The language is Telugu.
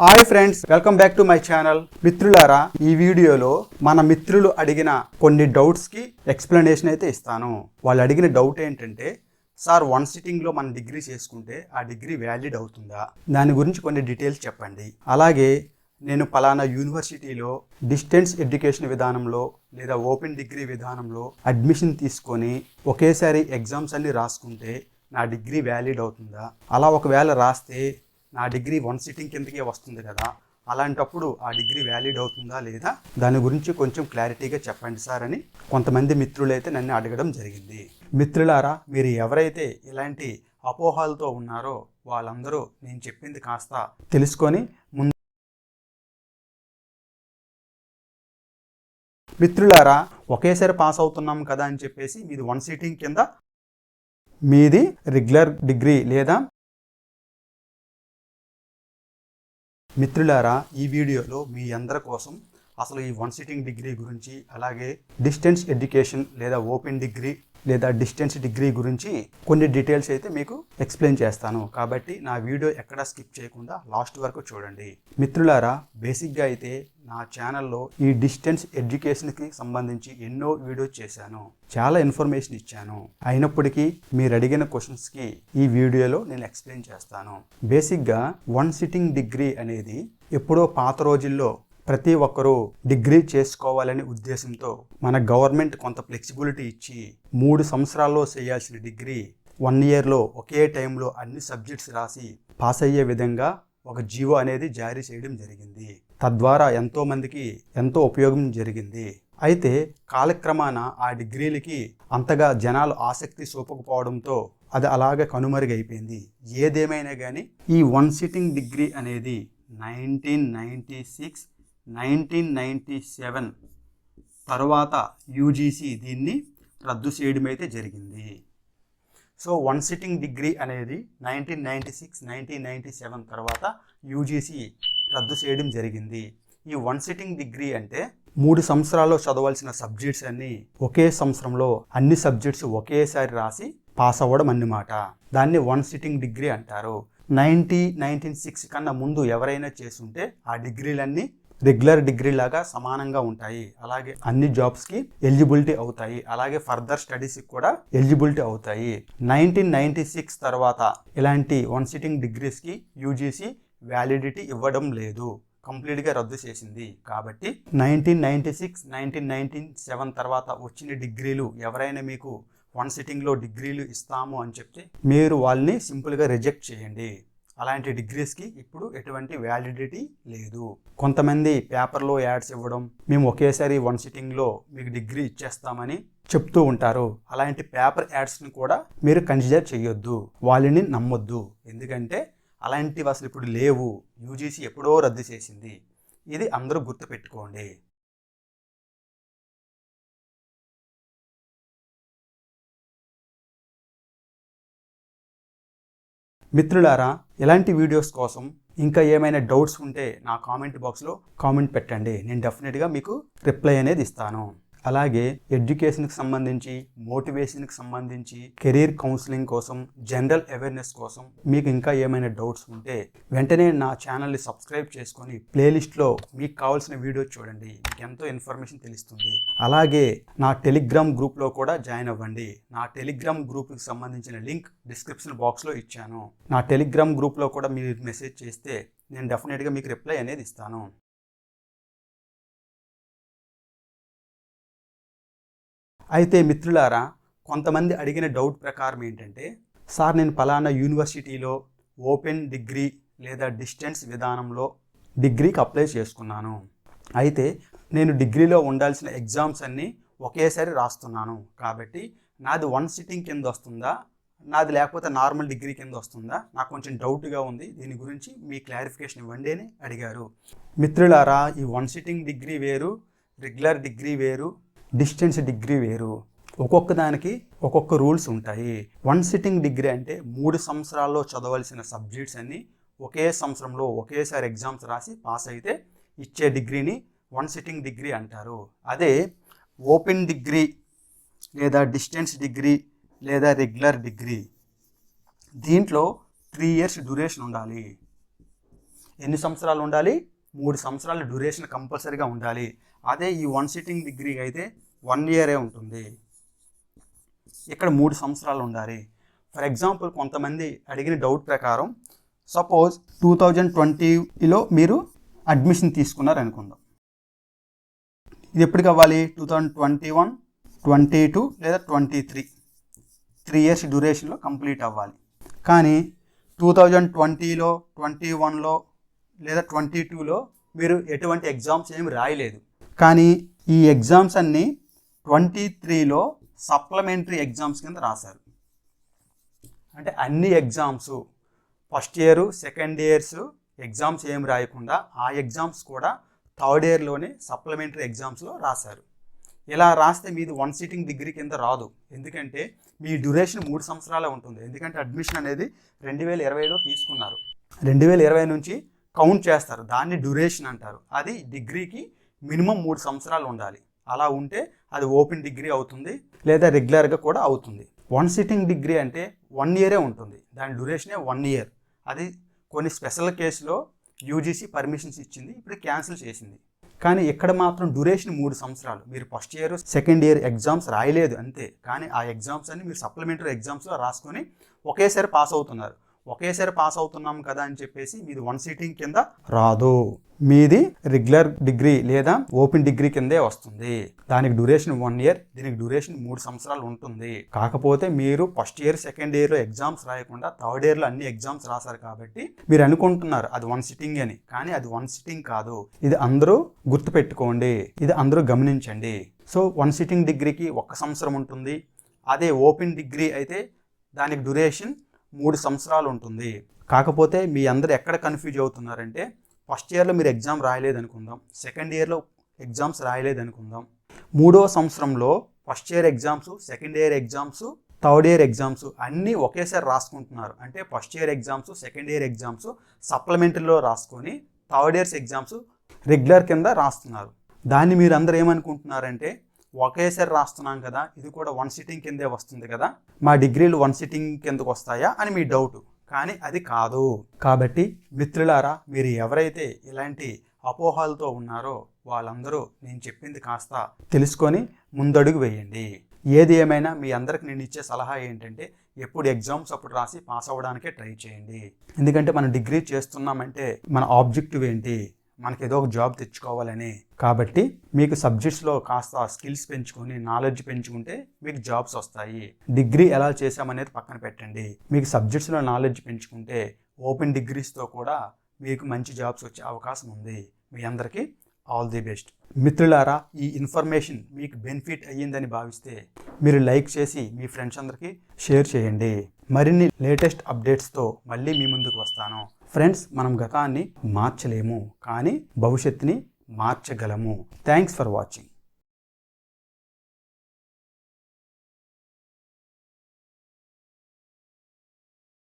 Hi friends welcome back to my channel మిత్రులారా ఈ వీడియోలో మన మిత్రులు అడిగిన కొన్ని డౌట్స్కి ఎక్స్ప్లెనేషన్ అయితే ఇస్తాను. వాళ్ళు అడిగిన డౌట్ ఏంటంటే సార్ వన్ సిట్టింగ్లో మనం డిగ్రీ చేసుకుంటే ఆ డిగ్రీ వ్యాలిడ్ అవుతుందా? దాని గురించి కొన్ని డీటెయిల్స్ చెప్పండి. అలాగే నేను పలానా యూనివర్సిటీలో డిస్టెన్స్ ఎడ్యుకేషన్ విధానంలో లేదా ఓపెన్ డిగ్రీ విధానంలో అడ్మిషన్ తీసుకొని ఒకేసారి ఎగ్జామ్స్ అన్ని రాసుకుంటే నా డిగ్రీ వ్యాలిడ్ అవుతుందా? అలా ఒకవేళ రాస్తే నా డిగ్రీ వన్ సిట్టింగ్ కిందకే వస్తుంది కదా అలాంటప్పుడు ఆ డిగ్రీ వ్యాలిడ్ అవుతుందా లేదా దాని గురించి కొంచెం క్లారిటీగా చెప్పండి సార్ అని కొంతమంది మిత్రులైతే నన్ను అడగడం జరిగింది. మిత్రులారా మీరు ఎవరైతే ఇలాంటి అపోహలతో ఉన్నారో వాళ్ళందరూ నేను చెప్పింది కాస్త తెలుసుకొని ముందు మిత్రులారా ఒకేసారి పాస్ అవుతున్నాం కదా అని చెప్పేసి మీది వన్ సీటింగ్ కింద మీది రెగ్యులర్ డిగ్రీ లేదా మిత్రులారా ఈ వీడియోలో మీ అందరి కోసం అసలు ఈ వన్ సిట్టింగ్ డిగ్రీ గురించి అలాగే డిస్టెన్స్ ఎడ్యుకేషన్ లేదా ఓపెన్ డిగ్రీ లేదా డిస్టెన్స్ డిగ్రీ గురించి కొన్ని డీటెయిల్స్ అయితే మీకు ఎక్స్ప్లెయిన్ చేస్తాను. కాబట్టి నా వీడియో ఎక్కడా స్కిప్ చేయకుండా లాస్ట్ వరకు చూడండి. మిత్రులారా బేసిక్గా అయితే నా ఛానల్లో ఈ డిస్టెన్స్ ఎడ్యుకేషన్కి సంబంధించి ఎన్నో వీడియోస్ చేశాను. చాలా ఇన్ఫర్మేషన్ ఇచ్చాను. అయినప్పటికీ మీరు అడిగిన క్వశ్చన్స్కి ఈ వీడియోలో నేను ఎక్స్ప్లెయిన్ చేస్తాను. బేసిక్గా వన్ సిట్టింగ్ డిగ్రీ అనేది ఎప్పుడో పాత రోజుల్లో ప్రతి ఒక్కరూ డిగ్రీ చేసుకోవాలనే ఉద్దేశంతో మన గవర్నమెంట్ కొంత ఫ్లెక్సిబిలిటీ ఇచ్చి మూడు సంవత్సరాల్లో చేయాల్సిన డిగ్రీ వన్ ఇయర్లో ఒకే టైంలో అన్ని సబ్జెక్ట్స్ రాసి పాస్ అయ్యే విధంగా ఒక జీవో అనేది జారీ చేయడం జరిగింది. తద్వారా ఎంతో మందికి ఎంతో ఉపయోగం జరిగింది. అయితే కాలక్రమాన ఆ డిగ్రీలకి అంతగా జనాలు ఆసక్తి చూపకపోవడంతో అది అలాగే కనుమరుగైపోయింది ఏదేమైనా కానీ ఈ వన్ సిట్టింగ్ డిగ్రీ అనేది nineteen ninety six nineteen ninety seven తర్వాత యూజీసీ దీన్ని రద్దు చేయడం అయితే జరిగింది. సో వన్ సిట్టింగ్ డిగ్రీ అనేది nineteen ninety six nineteen ninety seven తర్వాత యూజీసీ రద్దు చేయడం జరిగింది. ఈ వన్ సిట్టింగ్ డిగ్రీ అంటే మూడు సంవత్సరాల్లో చదవాల్సిన సబ్జెక్ట్స్ అన్ని ఒకే సంవత్సరంలో అన్ని సబ్జెక్ట్స్ ఒకేసారి రాసి పాస్ అవ్వడం అన్నమాట. దాన్ని వన్ సిట్టింగ్ డిగ్రీ అంటారు. నైన్టీ నైన్టీన్ సిక్స్ కన్నా ముందు ఎవరైనా చేస్తుంటే ఆ డిగ్రీలన్నీ రెగ్యులర్ డిగ్రీ లాగా సమానంగా ఉంటాయి. అలాగే అన్ని జాబ్స్కి ఎలిజిబిలిటీ అవుతాయి. అలాగే ఫర్దర్ స్టడీస్కి కూడా ఎలిజిబిలిటీ అవుతాయి. నైన్టీన్ నైన్టీ సిక్స్ తర్వాత ఇలాంటి వన్ సిట్టింగ్ డిగ్రీస్కి యూజీసీ వ్యాలిడిటీ ఇవ్వడం లేదు. కంప్లీట్గా రద్దు చేసింది. కాబట్టి nineteen ninety six nineteen nineteen seven తర్వాత వచ్చిన డిగ్రీలు ఎవరైనా మీకు వన్ సిట్టింగ్లో డిగ్రీలు ఇస్తాము అని చెప్తే మీరు వాళ్ళని సింపుల్గా రిజెక్ట్ చేయండి. అలాంటి డిగ్రీస్కి ఇప్పుడు ఎటువంటి వ్యాలిడిటీ లేదు. కొంతమంది పేపర్లో యాడ్స్ ఇవ్వడం మేము ఒకేసారి వన్ సిట్టింగ్లో మీకు డిగ్రీ ఇచ్చేస్తామని చెప్తూ ఉంటారు. అలాంటి పేపర్ యాడ్స్ని కూడా మీరు కన్సిడర్ చేయొద్దు వాళ్ళని నమ్మొద్దు. ఎందుకంటే అలాంటివి అసలు ఇప్పుడు లేవు. యూజీసీ ఎప్పుడో రద్దు చేసింది. ఇది అందరూ గుర్తుపెట్టుకోండి. మిత్రులారా ఇలాంటి వీడియోస్ కోసం ఇంకా ఏమైనా డౌట్స్ ఉంటే నా కామెంట్ బాక్స్లో కామెంట్ పెట్టండి. నేను డెఫినెట్గా మీకు రిప్లై అనేది ఇస్తాను. అలాగే ఎడ్యుకేషన్కి సంబంధించి మోటివేషన్కి సంబంధించి కెరీర్ కౌన్సిలింగ్ కోసం జనరల్ అవేర్నెస్ కోసం మీకు ఇంకా ఏమైనా డౌట్స్ ఉంటే వెంటనే నా ఛానల్ని సబ్స్క్రైబ్ చేసుకొని ప్లేలిస్ట్లో మీకు కావాల్సిన వీడియో చూడండి. ఎంతో ఇన్ఫర్మేషన్ తెలుస్తుంది. అలాగే నా టెలిగ్రామ్ గ్రూప్లో కూడా జాయిన్ అవ్వండి. నా టెలిగ్రామ్ గ్రూప్కి సంబంధించిన లింక్ డిస్క్రిప్షన్ బాక్స్లో ఇచ్చాను. నా టెలిగ్రామ్ గ్రూప్లో కూడా మీరు మెసేజ్ చేస్తే నేను డెఫినెట్గా మీకు రిప్లై అనేది ఇస్తాను. అయితే మిత్రులారా కొంతమంది అడిగిన డౌట్ ప్రకారం ఏంటంటే సార్ నేను ఫలానా యూనివర్సిటీలో ఓపెన్ డిగ్రీ లేదా డిస్టెన్స్ విధానంలో డిగ్రీకి అప్లై చేసుకున్నాను. అయితే నేను డిగ్రీలో ఉండాల్సిన ఎగ్జామ్స్ అన్నీ ఒకేసారి రాస్తున్నాను. కాబట్టి నాది వన్ సిట్టింగ్ కింద వస్తుందా? నాది లేకపోతే నార్మల్ డిగ్రీ కింద వస్తుందా? నాకు కొంచెం డౌట్గా ఉంది. దీని గురించి మీ క్లారిఫికేషన్ ఇవ్వండి అని అడిగారు. మిత్రులారా ఈ వన్ సిట్టింగ్ డిగ్రీ వేరు రెగ్యులర్ డిగ్రీ వేరు డిస్టెన్స్ డిగ్రీ వేరు. ఒక్కొక్క దానికి ఒక్కొక్క రూల్స్ ఉంటాయి. వన్ సిట్టింగ్ డిగ్రీ అంటే మూడు సంవత్సరాల్లో చదవలసిన సబ్జెక్ట్స్ అన్ని ఒకే సంవత్సరంలో ఒకేసారి ఎగ్జామ్స్ రాసి పాస్ అయితే ఇచ్చే డిగ్రీని వన్ సిట్టింగ్ డిగ్రీ అంటారు. అదే ఓపెన్ డిగ్రీ లేదా డిస్టెన్స్ డిగ్రీ లేదా రెగ్యులర్ డిగ్రీ. దీంట్లో త్రీ ఇయర్స్ డ్యూరేషన్ ఉండాలి. ఎన్ని సంవత్సరాలు ఉండాలి? మూడు సంవత్సరాల డ్యూరేషన్ కంపల్సరీగా ఉండాలి. అదే ఈ వన్ సిట్టింగ్ డిగ్రీ అయితే వన్ ఇయరే ఉంటుంది. ఇక్కడ మూడు సంవత్సరాలు ఉండాలి. ఫర్ ఎగ్జాంపుల్ కొంతమంది అడిగిన డౌట్ ప్రకారం సపోజ్ టూ థౌజండ్ ట్వంటీలో మీరు అడ్మిషన్ తీసుకున్నారు అనుకుందాం ఇది ఎప్పుడు కావాలి two thousand twenty one twenty two లేదా ట్వంటీ త్రీ త్రీ ఇయర్స్ డ్యూరేషన్లో కంప్లీట్ అవ్వాలి. కానీ టూ థౌజండ్ ట్వంటీలో ట్వంటీ వన్లో లేదా ట్వంటీ టూలో మీరు ఎటువంటి ఎగ్జామ్స్ ఏమి రాయలేదు. కానీ ఈ ఎగ్జామ్స్ అన్నీ ట్వంటీ త్రీలో సప్లిమెంటరీ ఎగ్జామ్స్ కింద రాశారు. అంటే అన్ని exams first year second years exams ఏం రాయకుండా ఆ ఎగ్జామ్స్ కూడా థర్డ్ ఇయర్లోనే సప్లిమెంటరీ ఎగ్జామ్స్లో రాశారు. ఇలా రాస్తే మీది వన్ సీటింగ్ డిగ్రీ కింద రాదు. ఎందుకంటే మీ డ్యూరేషన్ మూడు సంవత్సరాలే ఉంటుంది. ఎందుకంటే అడ్మిషన్ అనేది రెండు వేల ఇరవైలో తీసుకున్నారు. రెండు వేల ఇరవై నుంచి కౌంట్ చేస్తారు. దాన్ని డ్యూరేషన్ అంటారు. అది డిగ్రీకి మినిమం మూడు సంవత్సరాలు ఉండాలి. అలా ఉంటే అది ఓపెన్ డిగ్రీ అవుతుంది లేదా రెగ్యులర్గా కూడా అవుతుంది. వన్ సిట్టింగ్ డిగ్రీ అంటే వన్ ఇయరే ఉంటుంది. దాని డ్యూరేషనే వన్ ఇయర్. అది కొన్ని స్పెషల్ కేసులో యూజీసీ పర్మిషన్స్ ఇచ్చింది ఇప్పుడు క్యాన్సిల్ చేసింది. కానీ ఇక్కడ మాత్రం డ్యూరేషన్ మూడు సంవత్సరాలు. మీరు first year second year exams రాయలేదు అంతే. కానీ ఆ ఎగ్జామ్స్ అన్ని మీరు సప్లిమెంటరీ ఎగ్జామ్స్లో రాసుకొని ఒకేసారి పాస్ అవుతున్నారు. ఒకేసారి పాస్ అవుతున్నాం కదా అని చెప్పేసి మీది వన్ సీటింగ్ కింద రాదు. మీది రెగ్యులర్ డిగ్రీ లేదా ఓపెన్ డిగ్రీ కిందే వస్తుంది. దానికి డ్యూరేషన్ వన్ ఇయర్ దీనికి డ్యూరేషన్ మూడు సంవత్సరాలు ఉంటుంది. కాకపోతే మీరు ఫస్ట్ ఇయర్ సెకండ్ ఇయర్లో ఎగ్జామ్స్ రాయకుండా థర్డ్ ఇయర్లో అన్ని ఎగ్జామ్స్ రాశారు కాబట్టి మీరు అనుకుంటున్నారు అది వన్ సిట్టింగ్ అని. కానీ అది వన్ సిట్టింగ్ కాదు. ఇది అందరూ గుర్తుపెట్టుకోండి. ఇది అందరూ గమనించండి. సో వన్ సిట్టింగ్ డిగ్రీకి ఒక్క సంవత్సరం ఉంటుంది. అదే ఓపెన్ డిగ్రీ అయితే దానికి డ్యూరేషన్ మూడు సంవత్సరాలు ఉంటుంది. కాకపోతే మీ అందరు ఎక్కడ కన్ఫ్యూజ్ అవుతున్నారంటే ఫస్ట్ ఇయర్లో మీరు ఎగ్జామ్ రాయలేదు అనుకుందాం సెకండ్ ఇయర్లో ఎగ్జామ్స్ రాయలేదు అనుకుందాం మూడో సంవత్సరంలో first year exams second year exams third year exams అన్నీ ఒకేసారి రాసుకుంటున్నారు. అంటే first year exams second year exams సప్లిమెంటరీలో రాసుకొని థర్డ్ ఇయర్స్ ఎగ్జామ్స్ రెగ్యులర్ కింద రాస్తున్నారు. దాన్ని మీరు అందరూ ఏమనుకుంటున్నారంటే ఒకేసారి రాస్తున్నాం కదా ఇది కూడా వన్ సిట్టింగ్ కిందే వస్తుంది కదా. మా డిగ్రీలు వన్ సిట్టింగ్ కిందకు వస్తాయా అని మీ డౌట్ కానీ అది కాదు. కాబట్టి మిత్రులారా మీరు ఎవరైతే ఇలాంటి అపోహలతో ఉన్నారో వాళ్ళందరూ నేను చెప్పింది కాస్త తెలుసుకొని ముందడుగు వేయండి. ఏది ఏమైనా మీ అందరికి నేను ఇచ్చే సలహా ఏంటంటే ఎప్పుడు ఎగ్జామ్స్ అప్పుడు రాసి పాస్ అవ్వడానికే ట్రై చేయండి. ఎందుకంటే మనం డిగ్రీ చేస్తున్నామంటే మన ఆబ్జెక్టివ్ ఏంటి? మనకి ఏదో ఒక జాబ్ తెచ్చుకోవాలని. కాబట్టి మీకు సబ్జెక్ట్స్లో కాస్త స్కిల్స్ పెంచుకొని నాలెడ్జ్ పెంచుకుంటే మీకు జాబ్స్ వస్తాయి. డిగ్రీ ఎలా చేసామనేది పక్కన పెట్టండి. మీకు సబ్జెక్ట్స్లో నాలెడ్జ్ పెంచుకుంటే ఓపెన్ డిగ్రీస్తో కూడా మీకు మంచి జాబ్స్ వచ్చే అవకాశం ఉంది. మీ అందరికీ ఆల్ ది బెస్ట్. మిత్రులారా ఈ ఇన్ఫర్మేషన్ మీకు బెనిఫిట్ అయ్యిందని భావిస్తే మీరు లైక్ చేసి మీ ఫ్రెండ్స్ అందరికీ షేర్ చేయండి. మరిన్ని లేటెస్ట్ అప్డేట్స్తో మళ్ళీ మీ ముందుకు వస్తాను. ఫ్రెండ్స్ మనం గతాన్ని మార్చలేము కానీ భవిష్యత్తుని మార్చగలము. Thanks for watching